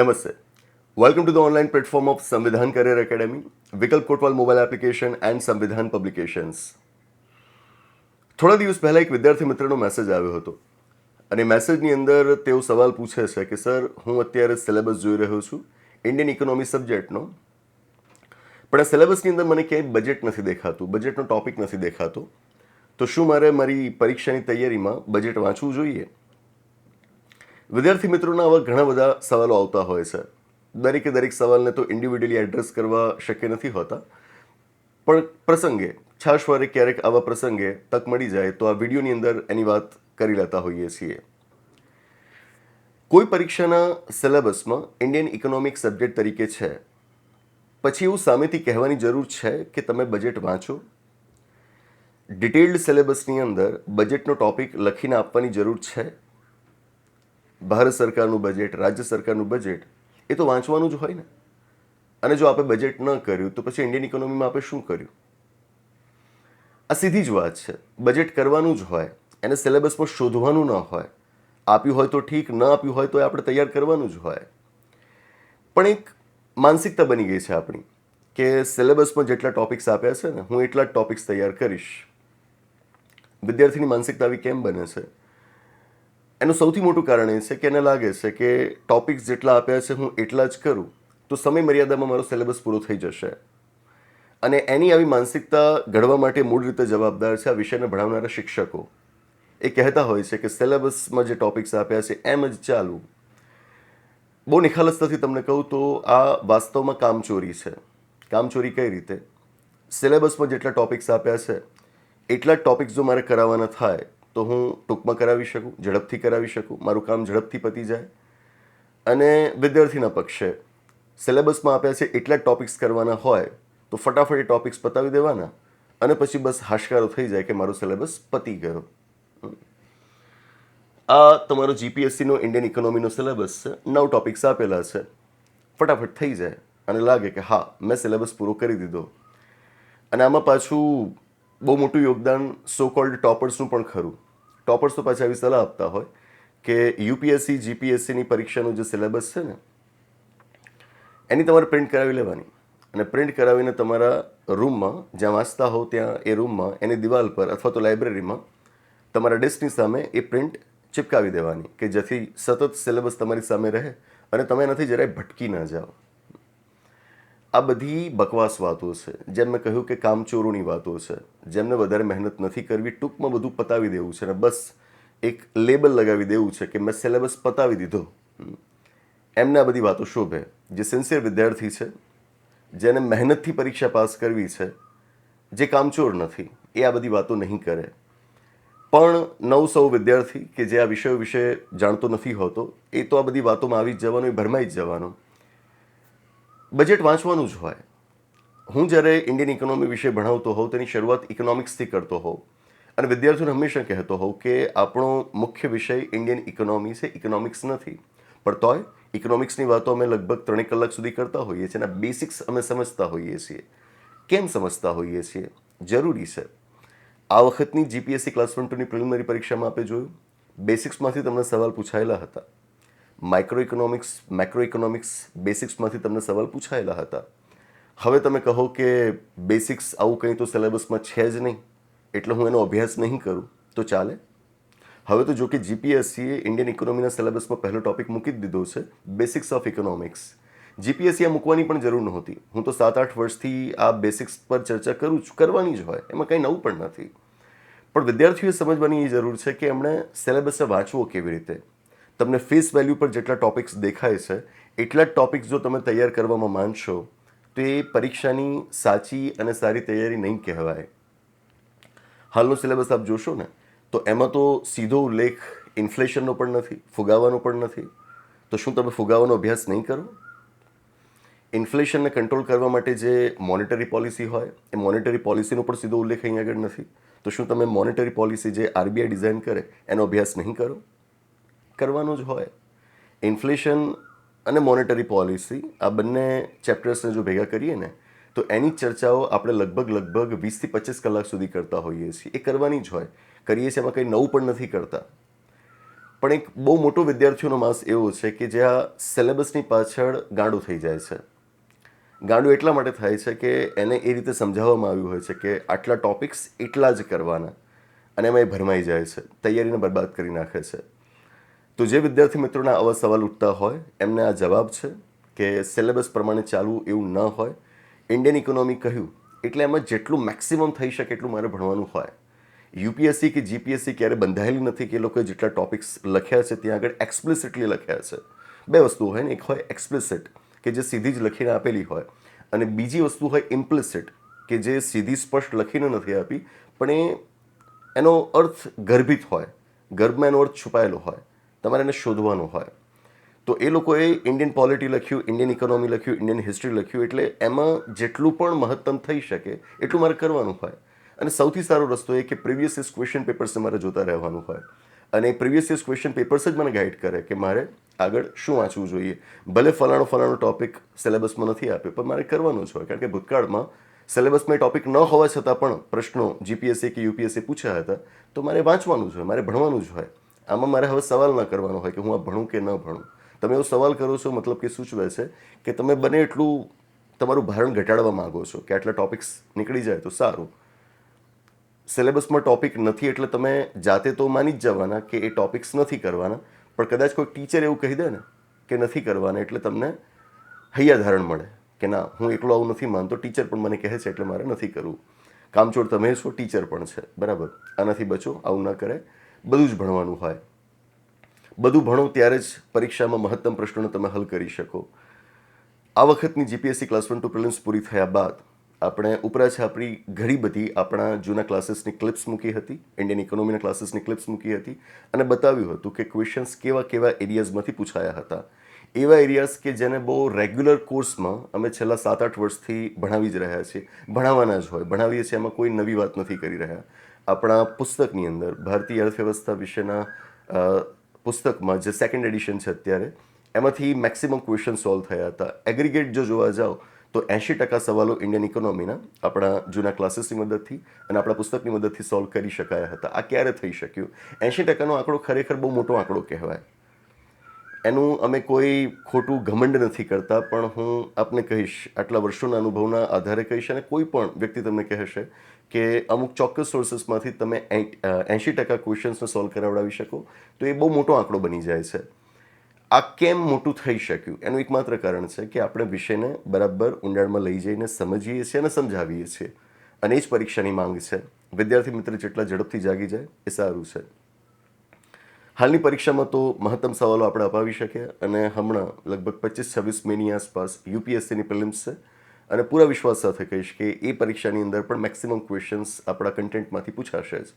નમસ્તે welcome to the online platform of Samvidhan career academy Vikalp Kotwal mobile application and Samvidhan publications થોડા દિવસ પહેલાં એક વિદ્યાર્થી મિત્રનો મેસેજ આવ્યો હતો. અને મેસેજની અંદર તેઓ સવાલ પૂછે છે કે, સર, હું અત્યારે સિલેબસ જોઈ રહ્યો છું ઇન્ડિયન ઇકોનોમી સબ્જેક્ટનો પણ આ સિલેબસની અંદર મને ક્યાંય બજેટ નથી દેખાતું બજેટનો ટોપિક નથી દેખાતો. તો શું મારે મારી પરીક્ષાની તૈયારીમાં બજેટ વાંચવું જોઈએ? વિદ્યાર્થી મિત્રોના આવા ઘણા બધા સવાલો આવતા હોય છે. દરેકે દરેક સવાલને તો ઇન્ડિવિડ્યુઅલી એડ્રેસ કરવા શક્ય નથી હોતા. પણ પ્રસંગે છાશવારે ક્યારેક આવા પ્રસંગે તક મળી જાય તો આ વિડીયોની અંદર એની વાત કરી લેતા હોઈએ છીએ. કોઈ પરીક્ષાના સિલેબસમાં ઇન્ડિયન ઇકોનોમિક સબ્જેક્ટ તરીકે છે. પછી એવું સામેથી કહેવાની જરૂર છે કે તમે બજેટ વાંચો. ડિટેલ્ડ સિલેબસની અંદર બજેટનો ટોપિક લખીને આપવાની જરૂર છે. ભારત સરકારનું બજેટ રાજ્ય સરકારનું બજેટ એ તો વાંચવાનું જ હોય ને. અને જો આપણે બજેટ ન કર્યું, તો પછી ઇન્ડિયન ઇકોનોમીમાં આપણે શું કર્યું? આ સીધી જ વાત છે. બજેટ કરવાનું જ હોય, એને સિલેબસમાં શોધવાનું ન હોય, આપ્યું હોય તો ઠીક, ન આપ્યું હોય તો એ આપણે તૈયાર કરવાનું જ હોય. પણ એક માનસિકતા બની ગઈ છે આપણી, કે સિલેબસમાં જેટલા ટોપિક્સ આપ્યા છે ને, હું એટલા ટોપિક્સ તૈયાર કરીશ. વિદ્યાર્થીની માનસિકતા આવી કેમ બને છે? એનું સૌથી મોટું કારણ એ છે કે એને લાગે છે કે ટોપિક્સ જેટલા આપ્યા છે, હું એટલા જ કરું, તો સમય મર્યાદામાં મારો સિલેબસ પૂરો થઈ જશે. અને એની આવી માનસિકતા ઘડવા માટે મૂળ રીતે જવાબદાર છે આ વિષયને ભણાવનારા શિક્ષકો. એ કહેતા હોય છે કે સિલેબસમાં જે ટોપિક્સ આપ્યા છે, એમ જ ચાલુ. બહુ નિખાલસતાથી તમને કહું તો આ વાસ્તવમાં કામચોરી છે. કામચોરી કઈ રીતે? સિલેબસમાં જેટલા ટોપિક્સ આપ્યા છે, એટલા જ ટોપિક્સ જો મારે કરાવવાના થાય તો હું ટૂંકમાં કરાવી શકું, ઝડપથી કરાવી શકું, મારું કામ ઝડપથી પતી જાય. અને વિદ્યાર્થીના પક્ષે સિલેબસમાં આપ્યા છે એટલા ટોપિક્સ કરવાના હોય તો ફટાફટ એ ટોપિક્સ પતાવી દેવાના અને પછી બસ હાશકારો થઈ જાય કે મારો સિલેબસ પતી ગયો. આ તમારો જીપીએસસીનો ઇન્ડિયન ઇકોનોમીનો સિલેબસ છે. નવ ટોપિક્સ આપેલા છે. ફટાફટ થઈ જાય અને લાગે કે હા, મેં સિલેબસ પૂરો કરી દીધો. અને આમાં પાછું બહુ મોટું યોગદાન સો કોલ્ડ ટોપર્સનું પણ ખરું. ટોપર્સ પાછા આવી સલાહ આપતા હોય કે યુપીએસસી, જીપીએસસીની પરીક્ષાનું જે સિલેબસ છે ને, એની તમારે પ્રિન્ટ કરાવી લેવાની. અને પ્રિન્ટ કરાવીને તમારા રૂમમાં, જ્યાં વાંચતા હોવ ત્યાં એ રૂમમાં, એની દિવાલ પર અથવા તો લાઇબ્રેરીમાં તમારા ડેસ્કની સામે એ પ્રિન્ટ ચિપકાવી દેવાની કે જેથી સતત સિલેબસ તમારી સામે રહે અને તમે એનાથી જરાય ભટકી ના જાઓ. આ બધી બકવાસ વાતો છે. જેમ મેં કહ્યું કે કામચોરોની વાતો છે. જેમને વધારે મહેનત નથી કરવી, ટૂંકમાં બધું પતાવી દેવું છે અને બસ એક લેબલ લગાવી દેવું છે કે મેં સિલેબસ પતાવી દીધો. એમને આ બધી વાતો શોભે. જે સિન્સિયર વિદ્યાર્થી છે, જેને મહેનતથી પરીક્ષા પાસ કરવી છે, જે કામચોર નથી, એ આ બધી વાતો નહીં કરે. પણ નવ સૌ વિદ્યાર્થી કે જે આ વિષયો વિશે જાણતો નથી હોતો, એ તો આ બધી વાતોમાં આવી જ જવાનો, એ ભરમાઈ જ જવાનો. બજેટ વાંચવાનું જ હોય. હું જ્યારે ઇન્ડિયન ઇકોનોમી વિશે ભણાવતો હોઉં, તેની શરૂઆત ઇકોનોમિક્સથી કરતો હોઉં. અને વિદ્યાર્થીઓને હંમેશા કહેતો હોઉં કે આપણો મુખ્ય વિષય ઇન્ડિયન ઇકોનોમી છે ઇકોનોમિક્સ નથી. પણ તોય ઇકોનોમિક્સની વાતો અમે લગભગ ત્રણેક કલાક સુધી કરતા હોઈએ છીએ અને બેસિક્સ અમે સમજતા હોઈએ છીએ. કેમ સમજતા હોઈએ છીએ? જરૂરી છે. આ વખતની જીપીએસસી ક્લાસ વન ટુની પ્રિલિમિનરી પરીક્ષામાં આપણે જોયું. બેસિક્સમાંથી તમને સવાલ પૂછાયેલા હતા. માઇક્રો ઇકોનોમિક્સ મેક્રો ઇકોનોમિક્સ બેસિક્સમાંથી તમને સવાલ પૂછાયેલા હતા. હવે તમે કહો કે બેસિક્સ આવું કંઈ તો સિલેબસમાં છે જ નહીં, એટલે હું એનો અભ્યાસ નહીં કરું, તો ચાલે? હવે તો જો કે જીપીએસસીએ ઇન્ડિયન ઇકોનોમીના સિલેબસમાં પહેલો ટોપિક મૂકી જ દીધો છે બેસિક્સ ઓફ ઇકોનોમિક્સ જીપીએસસી આ મૂકવાની પણ જરૂર નહોતી. હું તો સાત આઠ વર્ષથી આ બેસિક્સ પર ચર્ચા કરું છું કરવાની જ હોય, એમાં કંઈ નવું પણ નથી. પણ વિદ્યાર્થીઓએ સમજવાની એ જરૂર છે કે એમણે સિલેબસને વાંચવો કેવી રીતે? તમને ફેસ વેલ્યુ પર જેટલા ટોપિક્સ દેખાય છે, એટલા જ ટોપિક્સ જો તમે તૈયાર કરવામાં માનશો તો એ પરીક્ષાની સાચી અને સારી તૈયારી નહીં કહેવાય. હાલનો સિલેબસ આપ જોશો ને, તો એમાં તો સીધો ઉલ્લેખ ઇન્ફ્લેશનનો પણ નથી, ફુગાવાનો પણ નથી. તો શું તમે ફુગાવાનો અભ્યાસ નહીં કરો? ઇન્ફ્લેશનને કંટ્રોલ કરવા માટે જે મોનેટરી પોલિસી હોય, એ મોનેટરી પોલિસીનો પણ સીધો ઉલ્લેખ અહીં આગળ નથી. તો શું તમે મોનેટરી પોલિસી જે આરબીઆઈ ડિઝાઇન કરે, એનો અભ્યાસ નહીં કરો? કરવાનો જ હોય. ઇન્ફ્લેશન અને મોનેટરી પોલિસી આ બંને ચેપ્ટર્સને જો ભેગા કરીએ ને, તો એની ચર્ચાઓ આપણે લગભગ લગભગ વીસથી પચીસ કલાક સુધી કરતા હોઈએ છીએ. એ કરવાની જ હોય. કરીએ છીએ એમાં કંઈ નવું પણ નથી કરતા. પણ એક બહુ મોટો વિદ્યાર્થીઓનો માસ એવો છે કે જે આ સિલેબસની પાછળ ગાંડું થઈ જાય છે. ગાંડું એટલા માટે થાય છે કે એને એ રીતે સમજાવવામાં આવ્યું હોય છે કે આટલા ટોપિક્સ એટલા જ કરવાના અને એમાં એ ભરમાઈ જાય છે. તૈયારીને બરબાદ કરી નાખે છે. તો જે વિદ્યાર્થી મિત્રોના આવા સવાલ ઉઠતા હોય, એમને આ જવાબ છે કે સિલેબસ પ્રમાણે ચાલવું એવું ન હોય. ઇન્ડિયન ઇકોનોમી કહ્યું એટલે એમાં જેટલું મેક્સિમમ થઈ શકે એટલું મારે ભણવાનું હોય. યુપીએસસી કે જીપીએસસી ક્યારે બંધાયેલી નથી કે એ લોકોએ જેટલા ટોપિક્સ લખ્યા છે ત્યાં આગળ એક્સપ્લિસિટલી લખ્યા છે. બે વસ્તુ હોય ને, એક હોય એક્સપ્લિસિટ કે જે સીધી જ લખીને આપેલી હોય અને બીજી વસ્તુ હોય ઇમ્પ્લિસિટ કે જે સીધી સ્પષ્ટ લખીને નથી આપી, પણ એ એનો અર્થ ગર્ભિત હોય, ગર્ભમાં એનો અર્થ છુપાયેલો હોય. તમારે એને શોધવાનું હોય. તો એ લોકોએ ઇન્ડિયન પોલિટી લખ્યું ઇન્ડિયન ઇકોનોમી લખ્યું ઇન્ડિયન હિસ્ટ્રી લખ્યું, એટલે એમાં જેટલું પણ મહત્તમ થઈ શકે, એટલું મારે કરવાનું હોય. અને સૌથી સારો રસ્તો એ કે પ્રીવિયસ ઇયર્સ ક્વેશ્ચન પેપર્સને મારે જોતા રહેવાનું હોય. અને પ્રીવિયસ ઇયર્સ ક્વેશ્ચન પેપર્સ જ મને ગાઈડ કરે કે મારે આગળ શું વાંચવું જોઈએ. ભલે ફલાણો ફલાણો ટોપિક સિલેબસમાં નથી આપ્યો, પણ મારે કરવાનું જ હોય, કારણ કે ભૂતકાળમાં સિલેબસમાં ટોપિક ન હોવા છતાં પણ પ્રશ્નો જીપીએસસી કે યુપીએસસી પૂછ્યા હતા, તો મારે વાંચવાનું જ હોય, મારે ભણવાનું જ હોય. આમાં મારે હવે સવાલ ન કરવાનો હોય કે હું આ ભણું કે ન ભણું? તમે એવો સવાલ કરો છો, મતલબ કે સૂચવે છે કે તમે બને એટલું તમારું ભારણ ઘટાડવા માંગો છો કે આટલા ટોપિક્સ નીકળી જાય તો સારું. સિલેબસમાં ટોપિક નથી એટલે તમે જાતે તો માની જ જવાના કે એ ટોપિક્સ નથી કરવાના, પણ કદાચ કોઈ ટીચર એવું કહી દે ને કે નથી કરવાના એટલે તમને હૈયા ધારણ મળે કે ના, હું એકલો આવું નથી માનતો ટીચર પણ મને કહે છે એટલે મારે નથી કરવું. કામચોર તમે છો ટીચર પણ છે. બરાબર? આનાથી બચો, આવું ના કરે. બધું જ ભણવાનું હોય. બધું ભણો ત્યારે જ પરીક્ષામાં મહત્તમ પ્રશ્નોને તમે હલ કરી શકો. આ વખતની GPSC class one two prelims પૂરી થયા બાદ આપણે ઉપરાછાપરી ઘણી બધી આપણા જૂના ક્લાસીસની ક્લિપ્સ મૂકી હતી ઇન્ડિયન ઇકોનોમીના ક્લાસીસની ક્લિપ્સ મૂકી હતી અને બતાવ્યું હતું કે ક્વેશ્ચન્સ કેવા કેવા એરિયાઝમાંથી પૂછાયા હતા. એવા એરિયાઝ કે જેને બહુ રેગ્યુલર કોર્સમાં અમે છેલ્લા સાત આઠ વર્ષથી ભણાવી જ રહ્યા છીએ. ભણાવવાના જ હોય. ભણાવીએ છીએ એમાં કોઈ નવી વાત નથી કરી રહ્યા. આપણા પુસ્તકની અંદર ભારતીય અર્થવ્યવસ્થા વિશેના પુસ્તકમાં જે સેકન્ડ એડિશન છે અત્યારે, એમાંથી મેક્સિમમ ક્વેશ્ચન સોલ્વ થયા હતા. એગ્રીગેટ જો જોવા જાઓ, તો એંશી ટકા સવાલો ઇન્ડિયન ઇકોનોમીના આપણા જૂના ક્લાસીસની મદદથી અને આપણા પુસ્તકની મદદથી સોલ્વ કરી શકાયા હતા. આ ક્યારે થઈ શક્યું? એંશી ટકાનો આંકડો ખરેખર બહુ મોટો આંકડો કહેવાય. એનું અમે કોઈ ખોટું ઘમંડ નથી કરતા, પણ હું આપને કહીશ, આટલા વર્ષોના અનુભવના આધારે કહીશ અને કોઈ પણ વ્યક્તિ તમને કહેશે કે અમુક ચોક્કસ સોર્सेसમાંથી તમે એંશી ટકા ક્વેશ્ચન્સને સોલ્વ કરાવડાવી શકો, તો એ બહુ મોટો આંકડો બની જાય છે. આ કેમ મોટું થઈ શક્યું? એનું એકમાત્ર કારણ છે કે આપણે વિષયને બરાબર ઊંડાણમાં લઈ જઈને સમજીએ છીએ અને સમજાવીએ છીએ. અને એ જ પરીક્ષાની માંગ છે. વિદ્યાર્થી મિત્ર જેટલા ઝડપથી જાગી જાય, એ સારું છે. હાલની પરીક્ષામાં તો મહત્તમ સવાલો આપણે અપાવી શકીએ અને હમણાં લગભગ પચીસ છવ્વીસ મેની આસપાસ યુપીએસસીની પ્રિલિમ્સ છે. અને પૂરા વિશ્વાસ સાથે કહીશ કે એ પરીક્ષાની અંદર પણ મેક્સિમમ ક્વેશ્ચન્સ આપણા કન્ટેન્ટમાંથી પૂછાશે જ.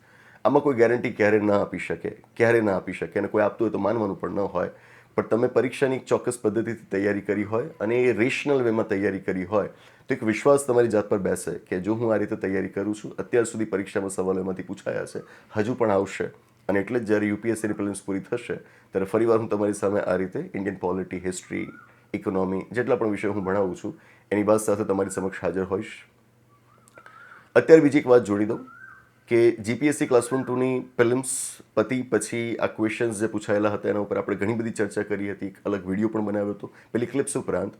આમાં કોઈ ગેરંટી ક્યારે ના આપી શકે, ક્યારે ના આપી શકે અને કોઈ આપતું હોય તો માનવાનું પણ ન હોય. પણ તમે પરીક્ષાની એક ચોક્કસ પદ્ધતિથી તૈયારી કરી હોય અને એ રેશનલ વેમાં તૈયારી કરી હોય, તો એક વિશ્વાસ તમારી જાત પર બેસે કે જો હું આ રીતે તૈયારી કરું છું, અત્યાર સુધી પરીક્ષામાં સવાલો એમાંથી પૂછાયા છે, હજુ પણ આવશે. અને એટલે જ જ્યારે યુપીએસસીની પ્રિલિમ્સ પૂરી થશે, ત્યારે ફરીવાર હું તમારી સામે આ રીતે ઇન્ડિયન પોલિટી હિસ્ટ્રી ઇકોનોમી જેટલા પણ વિષય હું ભણાવું છું એની વાત સાથે તમારી સમક્ષ હાજર હોઈશ. અત્યારે બીજી એક વાત જોડી દઉં કે જીપીએસસી ક્લાસ વન ટુની ફિલ્મ્સ પતિ પછી આ ક્વેશ્ચન્સ જે પૂછાયેલા હતા એના ઉપર આપણે ઘણી બધી ચર્ચા કરી હતી. અલગ વીડિયો પણ બનાવ્યો હતો, પેલી ક્લિપ્સ ઉપરાંત.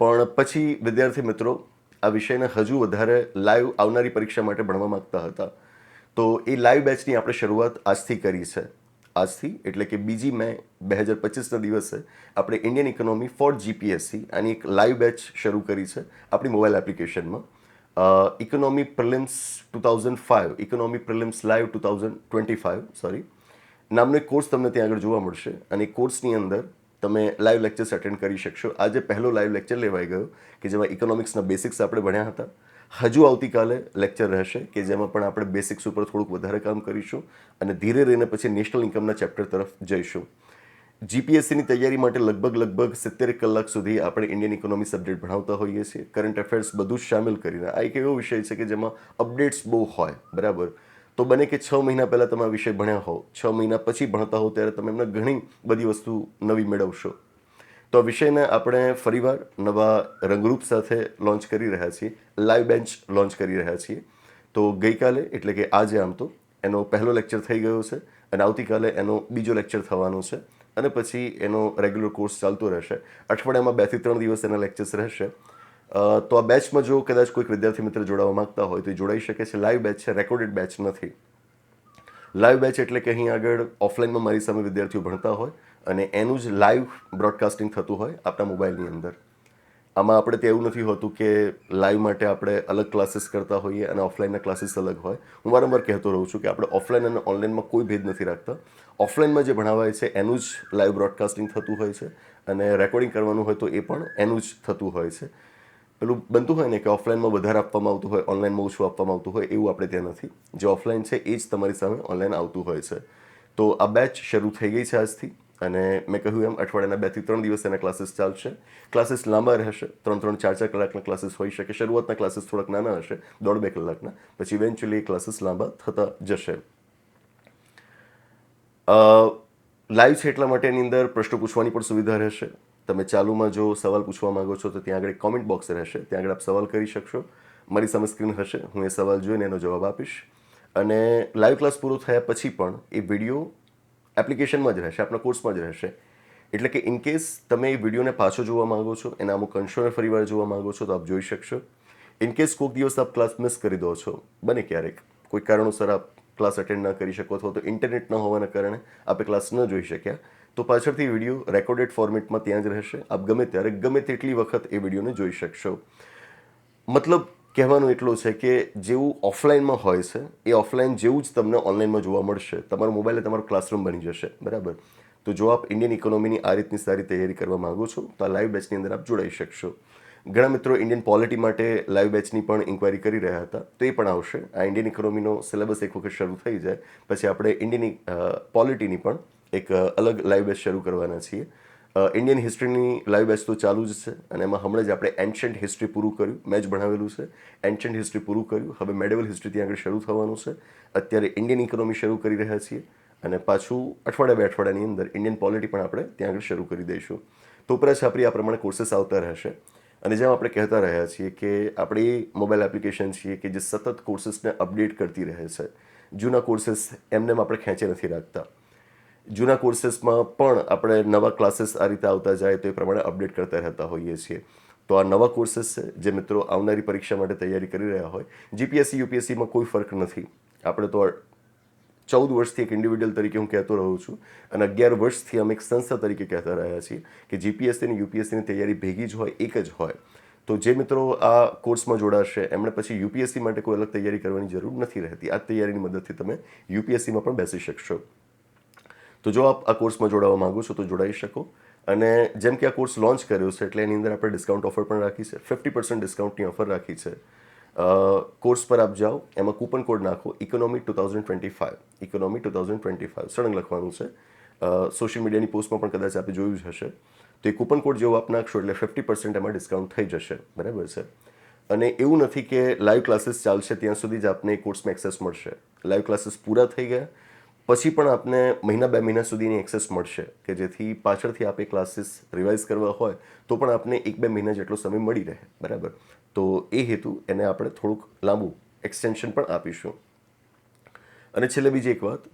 પણ પછી વિદ્યાર્થી મિત્રો આ વિષયને હજુ વધારે લાઈવ આવનારી પરીક્ષા માટે ભણવા માંગતા હતા. તો એ લાઈવ બેચની આપણે શરૂઆત આજથી કરી છે. આજથી, એટલે કે બીજી મે બે હજાર પચીસના દિવસે, આપણે ઇન્ડિયન ઇકોનોમી ફોર જીપીએસસી આની એક લાઈવ બેચ શરૂ કરી છે, આપણી મોબાઈલ એપ્લિકેશનમાં economy prelims two thousand five economy prelims live two thousand twenty five sorry નામનો કોર્સ તમને ત્યાં આગળ જોવા મળશે, અને કોર્સની અંદર તમે લાઈવ લેક્ચર્સ અટેન્ડ કરી શકશો. આજે પહેલો લાઈવ લેક્ચર લેવાઈ ગયો, કે જેમાં ઇકોનોમિક્સના બેસિક્સ આપણે ભણ્યા હતા. હજુ આવતીકાલે લેક્ચર રહેશે કે જેમાં પણ આપણે બેસિક્સ ઉપર થોડુંક વધારે કામ કરીશું અને ધીરે રહીને પછી નેશનલ ઇન્કમના ચેપ્ટર તરફ જઈશું. જીપીએસસીની તૈયારી માટે લગભગ લગભગ સિત્તેર કલાક સુધી આપણે ઇન્ડિયન ઇકોનોમી સબ્જેક્ટ ભણાવતા હોઈએ છીએ. કરંટ અફેર્સ બધું જ સામેલ કરીને. આ એક એવો વિષય છે કે જેમાં અપડેટ્સ બહુ હોય, બરાબર? તો બને કે છ મહિના પહેલાં તમે આ વિષય ભણ્યા હો છ મહિના પછી ભણતા હો ત્યારે તમે એમને ઘણી બધી વસ્તુ નવી મેળવશો. તો વિષયને આપણે ફરીવાર નવા રંગરૂપ સાથે લોન્ચ કરી રહ્યા છીએ, લાઈવ બેન્ચ લોન્ચ કરી રહ્યા છીએ. તો ગઈકાલે, એટલે કે આજે આમ તો, એનો પહેલો લેક્ચર થઈ ગયો છે અને આવતીકાલે એનો બીજો લેક્ચર થવાનો છે અને પછી એનો રેગ્યુલર કોર્સ ચાલતો રહેશે. અઠવાડિયામાં બેથી ત્રણ દિવસ એના લેક્ચર્સ રહેશે. તો આ બેચમાં જો કદાચ કોઈક વિદ્યાર્થી મિત્ર જોડાવા માંગતા હોય તો એ જોડાઈ શકે છે. લાઈવ બેચ છે, રેકોર્ડેડ બેચ નથી. લાઈવ બેચ એટલે કે અહીં આગળ ઓફલાઈનમાં મારી સામે વિદ્યાર્થીઓ ભણતા હોય અને એનું જ લાઈવ બ્રોડકાસ્ટિંગ થતું હોય આપણા મોબાઈલની અંદર. આમાં આપણે તે એવું નથી હોતું કે લાઈવ માટે આપણે અલગ ક્લાસીસ કરતા હોઈએ અને ઓફલાઈનના ક્લાસીસ અલગ હોય. હું વારંવાર કહેતો રહું છું કે આપણે ઓફલાઈન અને ઓનલાઈનમાં કોઈ ભેદ નથી રાખતા. ઓફલાઈનમાં જે ભણાવાય છે, એનું જ લાઈવ બ્રોડકાસ્ટિંગ થતું હોય છે અને રેકોર્ડિંગ કરવાનું હોય તો એ પણ એનું જ થતું હોય છે. પેલું બનતું હોય ને કે ઓફલાઈનમાં વધારે આપવામાં આવતું હોય ઓનલાઈનમાં ઓછું આપવામાં આવતું હોય, એવું આપણે ત્યાં નથી. જે ઓફલાઈન છે, એ જ તમારી સામે ઓનલાઈન આવતું હોય છે. તો આ બેચ શરૂ થઈ ગઈ છે આજથી. અને મેં કહ્યું એમ, અઠવાડિયાના બેથી ત્રણ દિવસ એના ક્લાસીસ ચાલશે. ક્લાસીસ લાંબા રહેશે. ત્રણ ત્રણ, ચાર ચાર કલાકના ક્લાસીસ હોઈ શકે. શરૂઆતના ક્લાસીસ થોડાક નાના હશે, દોઢ, બે કલાકના. પછી ઇવેન્ચ્યુઅલી ક્લાસીસ લાંબા થતા જશે. લાઈવ છે એટલા માટે એની અંદર પ્રશ્નો પૂછવાની પણ સુવિધા રહેશે. તમે ચાલુમાં જો સવાલ પૂછવા માંગો છો, તો ત્યાં આગળ કોમેન્ટ બોક્સ રહેશે. ત્યાં આગળ આપ સવાલ કરી શકશો. મારી સામે સ્ક્રીન હશે. હું એ સવાલ જોઈને એનો જવાબ આપીશ. અને લાઈવ ક્લાસ પૂરો થયા પછી પણ એ વીડિયો એપ્લિકેશનમાં જ રહેશે આપણા કોર્સમાં જ રહેશે. એટલે કે ઇનકેસ તમે એ વિડીયોને પાછો જોવા માંગો છો, એના અમુક અંશોને ફરીવાર જોવા માંગો છો, તો આપ જોઈ શકશો. ઇનકેસ કોઈક દિવસ આપ ક્લાસ મિસ કરી દો છો, બને ક્યારેક. કોઈ કારણોસર આપ ક્લાસ અટેન્ડ ન કરી શકો અથવા તો ઇન્ટરનેટ ન હોવાના કારણે આપે ક્લાસ ન જોઈ શક્યા, તો પાછળથી વીડિયો રેકોર્ડેડ ફોર્મેટમાં ત્યાં જ રહેશે. આપ ગમે ત્યારે, ગમે તેટલી વખત એ વિડીયોને જોઈ શકશો. મતલબ કહેવાનું એટલું છે કે જેવું ઓફલાઈનમાં હોય છે, એ ઓફલાઈન જેવું જ તમને ઓનલાઈનમાં જોવા મળશે. તમારો મોબાઈલ તમારો ક્લાસરૂમ બની જશે. બરાબર? તો જો આપ ઇન્ડિયન ઇકોનોમીની આ રીતની સારી તૈયારી કરવા માંગો છો, તો આ લાઈવ બેચની અંદર આપ જોડાઈ શકશો. ઘણા મિત્રો ઇન્ડિયન પોલિટી માટે લાઈવ બેચની પણ ઇન્ક્વાયરી કરી રહ્યા હતા, તો એ પણ આવશે. આ ઇન્ડિયન ઇકોનોમીનો સિલેબસ એક વખત શરૂ થઈ જાય. પછી આપણે ઇન્ડિયન પોલિટીની પણ એક અલગ લાઈવ બેચ શરૂ કરવાના છીએ. ઇન્ડિયન હિસ્ટ્રીની લાઈવ બેચ તો ચાલુ જ છે અને એમાં હમણાં જ આપણે એન્શન્ટ હિસ્ટ્રી પૂરું કર્યું. મેં જ ભણાવેલું છે. એન્શન્ટ હિસ્ટ્રી પૂરું કર્યું. હવે મેડેવલ હિસ્ટ્રી ત્યાં આગળ શરૂ થવાનું છે. અત્યારે ઇન્ડિયન ઇકોનોમી શરૂ કરી રહ્યા છીએ અને પાછું અઠવાડિયા બે અઠવાડિયાની અંદર ઇન્ડિયન પોલિટી પણ આપણે ત્યાં આગળ શરૂ કરી દઈશું. તો ઉપરા છાપરી આ પ્રમાણે કોર્सेस આવતા રહેશે. અને જેમ આપણે કહેતા રહ્યા છીએ કે આપણી મોબાઈલ એપ્લિકેશન છીએ કે જે સતત કોર્સીસને અપડેટ કરતી રહે છે. જૂના કોર્સીસ એમને આપણે ખેંચે નથી રાખતા. જૂના કોર્સીસમાં પણ આપણે નવા ક્લાસીસ આ રીતે આવતા જાય તો એ પ્રમાણે અપડેટ કરતા રહેતા હોઈએ છીએ. તો આ નવા કોર્સીસ છે, જે મિત્રો આવનારી પરીક્ષા માટે તૈયારી કરી રહ્યા હોય જીપીએસસી યુપીએસસીમાં કોઈ ફરક નથી. આપણે તો ચૌદ વર્ષથી એક ઇન્ડિવિડ્યુઅલ તરીકે હું કહેતો રહું છું અને અગિયાર વર્ષથી અમે એક સંસ્થા તરીકે કહેતા રહ્યા છીએ કે જીપીએસસી અને યુપીએસસીની તૈયારી ભેગી જ હોય, એક જ હોય. તો જે મિત્રો આ કોર્સમાં જોડાશે, એમણે પછી યુપીએસસી માટે કોઈ અલગ તૈયારી કરવાની જરૂર નથી રહેતી. આ તૈયારીની મદદથી તમે યુપીએસસીમાં પણ બેસી શકશો. તો જો આપ આ કોર્સમાં જોડાવા માગો છો તો જોડાઈ શકો. અને જેમ કે આ કોર્સ લોન્ચ કર્યો છે એટલે એની અંદર આપણે ડિસ્કાઉન્ટ ઓફર પણ રાખી છે. ફિફ્ટી પર્સન્ટ ડિસ્કાઉન્ટની ઓફર રાખી છે. કોર્સ પર આપ જાઓ, એમાં કૂપન કોડ નાખો, economy two thousand twenty five. Economy two thousand twenty five સળંગ લખવાનું છે. સોશિયલ મીડિયાની પોસ્ટમાં પણ કદાચ આપે જોયું જ હશે. તો એ કૂપન કોડ જેવો આપ નાખશો એટલે ફિફ્ટી પર્સન્ટ એમાં ડિસ્કાઉન્ટ થઈ જશે. બરાબર છે? અને એવું નથી કે લાઈવ ક્લાસીસ ચાલશે ત્યાં સુધી જ આપને કોર્સમાં એક્સેસ મળશે. લાઈવ ક્લાસીસ પૂરા થઈ ગયા. પછી પણ આપને મહિના બે મહિના સુધીની એક્સેસ મળશે કે જેથી પાછળથી આપે ક્લાસીસ રિવાઇઝ કરવા હોય તો પણ આપને એક બે મહિના જેટલો સમય મળી રહે, બરાબર? તો એ હેતુ એને આપણે થોડુંક લાંબુ એક્સટેન્શન પણ આપીશું. અને છેલ્લે બીજી એક વાત,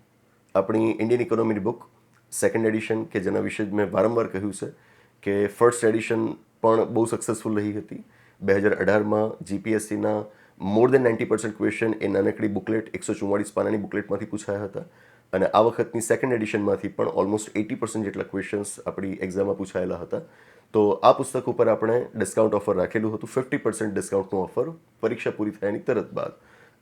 આપણી ઇન્ડિયન ઇકોનોમીની બુક સેકન્ડ એડિશન કે જેના વિશે જ મેં વારંવાર કહ્યું છે કે ફર્સ્ટ એડિશન પણ બહુ સક્સેસફુલ રહી હતી. બે હજાર અઢારમાં જીપીએસસીના more than ninety percent question એ નાનકડી બુકલેટ એકસો ચુમ્માળીસ પાનાની બુકલેટમાંથી પૂછાયા હતા. અને આ વખતની સેકન્ડ એડિશનમાંથી પણ ઓલમોસ્ટ એટી પર્સન્ટ જેટલા ક્વેશ્ચન્સ આપણી એક્ઝામમાં પૂછાયેલા હતા. તો આ પુસ્તક ઉપર આપણે ડિસ્કાઉન્ટ ઓફર રાખેલું હતું. ફિફ્ટી પર્સન્ટ ડિસ્કાઉન્ટનું ઓફર પરીક્ષા પૂરી થયાની તરત બાદ.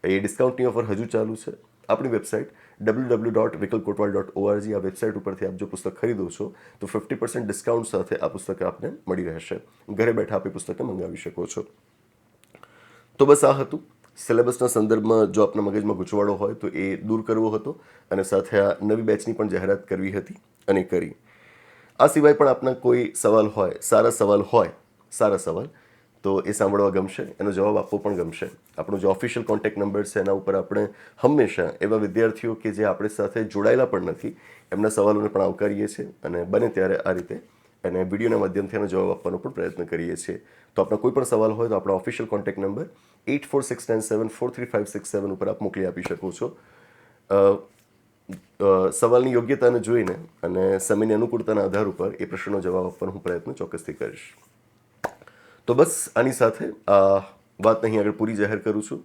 એ ડિસ્કાઉન્ટની ઓફર હજુ ચાલુ છે. આપણી website W W dot Vikal Kotwal dot ORG આ વેબસાઇટ ઉપરથી આપ જો પુસ્તક ખરીદો છો, તો ફિફ્ટી પર્સન્ટ ડિસ્કાઉન્ટ સાથે આ પુસ્તક આપને મળી રહેશે. ઘરે બેઠા આપ એ પુસ્તકને મંગાવી શકો છો. તો બસ આ હતું. સિલેબસના સંદર્ભમાં જો આપના મગજમાં ગૂંચવાડો હોય તો એ દૂર કરવો હતો અને સાથે આ નવી બેચની પણ જાહેરાત કરવી હતી અને કરી. આ સિવાય પણ આપના કોઈ સવાલ હોય, સારા સવાલ હોય, સારા સવાલ, તો એ સાંભળવા ગમશે, એનો જવાબ આપવો પણ ગમશે. આપણો જે ઓફિશિયલ કોન્ટેક્ટ નંબર છે, એના ઉપર આપણે હંમેશા એવા વિદ્યાર્થીઓ કે જે આપણી સાથે જોડાયેલા પણ નથી, એમના સવાલોને પણ આવકારીએ છીએ અને બને ત્યારે આ રીતે અને વિડીયોના માધ્યમથી એનો જવાબ આપવાનો પણ પ્રયત્ન કરીએ છીએ. તો આપણા કોઈ પણ સવાલ હોય તો આપણા official contact number eight four six nine seven four three five six seven ઉપર આપ મોકલી આપી શકો છો. સવાલની યોગ્યતાને જોઈને અને સમયની અનુકૂળતાના આધાર ઉપર એ પ્રશ્નનો જવાબ આપવાનો હું પ્રયત્ન ચોક્કસથી કરીશ. તો બસ આની સાથે આ વાત અહીં આગળ પૂરી જાહેર કરું છું.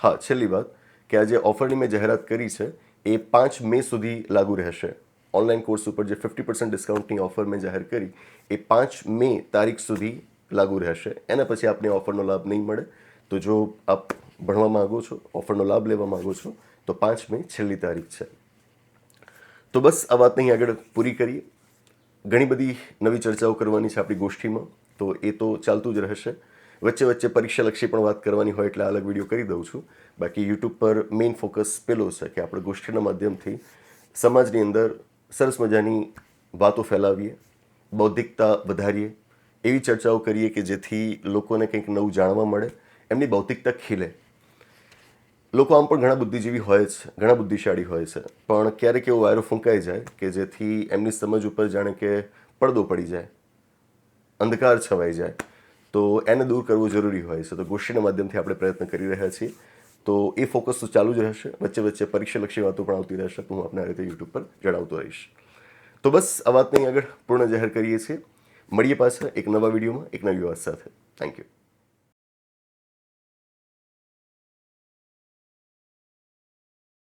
હા, છેલ્લી વાત કે આ જે ઓફરની મેં જાહેરાત કરી છે, એ પાંચ મે સુધી લાગુ રહેશે. ઓનલાઈન કોર્સ ઉપર જે ફિફ્ટી પર્સન્ટ ડિસ્કાઉન્ટની ઓફર મેં જાહેર કરી, એ પાંચ મે તારીખ સુધી લાગુ રહેશે. એના પછી આપને ઓફરનો લાભ નહીં મળે. તો જો આપ ભણવા માગો છો ઓફરનો લાભ લેવા માગો છો, તો પાંચ મે છેલ્લી તારીખ છે. તો બસ આ વાત અહીં આગળ પૂરી કરીએ. ઘણી બધી નવી ચર્ચાઓ કરવાની છે આપણી ગોષ્ઠીમાં, તો એ તો ચાલતું જ રહેશે. વચ્ચે વચ્ચે પરીક્ષાલક્ષી પણ વાત કરવાની હોય એટલે અલગ વીડિયો કરી દઉં છું. બાકી યુટ્યુબ પર મેઇન ફોકસ પેલો છે કે આપણે ગોષ્ઠીના માધ્યમથી સમાજની અંદર સરસ મજાની વાતો ફેલાવીએ, બૌદ્ધિકતા વધારીએ, એવી ચર્ચાઓ કરીએ કે જેથી લોકોને કંઈક નવું જાણવા મળે, એમની બૌદ્ધિકતા ખીલે. લોકો આમ પણ ઘણા બુદ્ધિજીવી હોય છે, ઘણા બુદ્ધિશાળી હોય છે, પણ ક્યારેક એવો વાયરો ફૂંકાઈ જાય કે જેથી એમની સમજ ઉપર જાણે કે પડદો પડી જાય, અંધકાર છવાઈ જાય. તો એને દૂર કરવું જરૂરી હોય છે. તો ગોષ્ઠીના માધ્યમથી આપણે પ્રયત્ન કરી રહ્યા છીએ. તો એ ફોકસ તો ચાલુ જ રહેશે. વચ્ચે વચ્ચે પરીક્ષાલક્ષી વાતો પણ આવતી રહેશે. તો હું આપને આ રીતે યુટ્યુબ પર જણાવતો રહીશ. તો બસ, આ વાતને આગળ પૂર્ણ જાહેર કરીએ છીએ. મળીએ પાછા એક નવા વિડીયોમાં, એક નવી વાત સાથે. Thank you